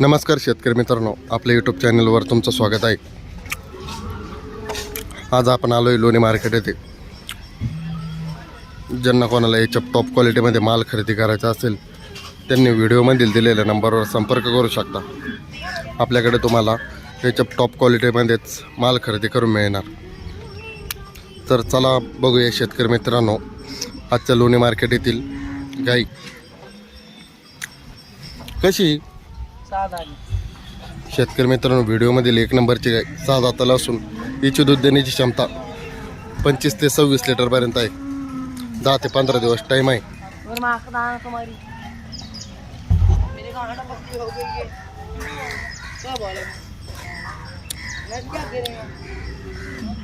नमस्कार शेतकरी मित्रांनो आपल्या यूट्यूब चॅनलवर तुमचं स्वागत आहे. आज आपण आलो आहे लोणी मार्केट येथे. ज्यांना कोणाला याच्या टॉप क्वालिटीमध्ये माल खरेदी करायचा असेल त्यांनी व्हिडिओमधील दिलेल्या नंबरवर संपर्क करू शकता. आपल्याकडे तुम्हाला याच्या टॉप क्वालिटीमध्येच माल खरेदी करून मिळणार. तर चला बघूया शेतकरी मित्रांनो आजच्या लोणी मार्केट येथील गाई. कशी? शेतकरी मित्रांनो व्हिडिओमधील एक नंबरची सहा दाताला असून हिची दूध देण्याची क्षमता पंचवीस ते सव्वीस लिटरपर्यंत आहे. दहा ते पंधरा दिवस टाईम आहे.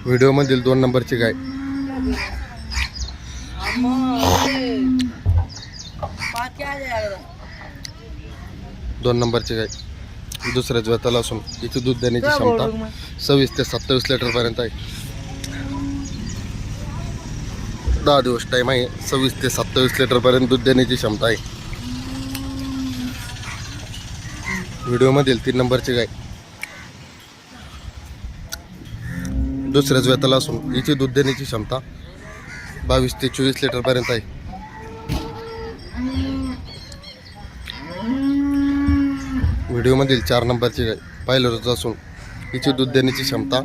व्हिडिओमधील दोन नंबरची गाय. अम्मा दोन नंबरची गाय. दुसऱ्याच वेताला असून हिची दूध देण्याची क्षमता सव्वीस ते सत्तावीस लिटरपर्यंत आहे. दहा दिवस टाईम आहे. सव्वीस ते सत्तावीस लिटरपर्यंत दूध देण्याची क्षमता आहे. व्हिडिओमधील तीन नंबरची गाय. दुसऱ्याच वेताला असून हिची दूध देण्याची क्षमता बावीस ते चोवीस लिटरपर्यंत आहे. व्हिडिओमधील चार नंबरची गाय पाहिलं रोज असून हिची दूध देण्याची क्षमता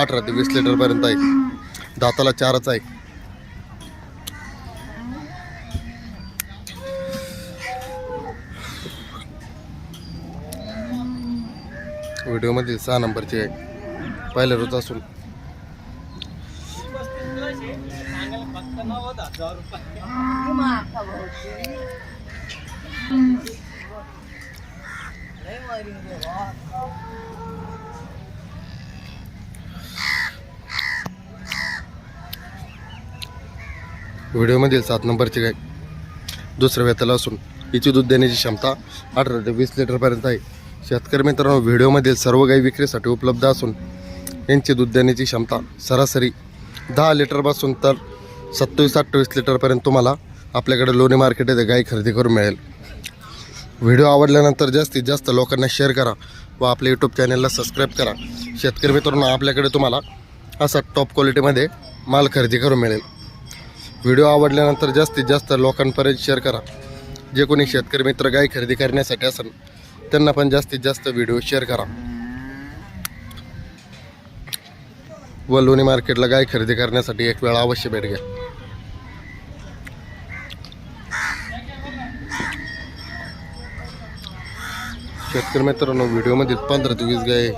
अठरा ते वीस लिटरपर्यंत आहे. दाताला चारच आहे. व्हिडिओमधील सहा नंबरची आहे पहिल्या रोज असून व्हिडिओमधील सात नंबरची गाय दुसऱ्या वेताला असून हिची दूध देण्याची क्षमता अठरा ते वीस लिटरपर्यंत आहे. शेतकरी मित्रांनो व्हिडिओमधील सर्व गाय विक्रीसाठी उपलब्ध असून यांची दूध देण्याची क्षमता सरासरी दहा लिटरपासून तर सत्तावीस अठ्ठावीस लिटरपर्यंत तुम्हाला आपल्याकडे लोणी मार्केट येथे गाई खरेदी करून मिळेल. व्हिडिओ आवडल्यानंतर जास्तीत जास्त लोकांना शेअर करा व आपल्या यूट्यूब चॅनलला सबस्क्राईब करा. शेतकरी मित्रांनो आपल्याकडे तुम्हाला असा टॉप क्वालिटीमध्ये माल खरेदी करून मिळेल. व्हिडिओ आवडल्यानंतर जास्तीत जास्त लोकांपर्यंत शेअर करा. जे कोणी शेतकरी मित्र गाय खरेदी करण्यासाठी असेल त्यांना पण जास्तीत जास्त व्हिडिओ शेअर करा. व लोणी मार्केटला गाय खरेदी करण्यासाठी एक वेळा अवश्य भेट घ्या. शेतकरी मित्रांनो व्हिडिओमधील पंधरा ते वीस गाय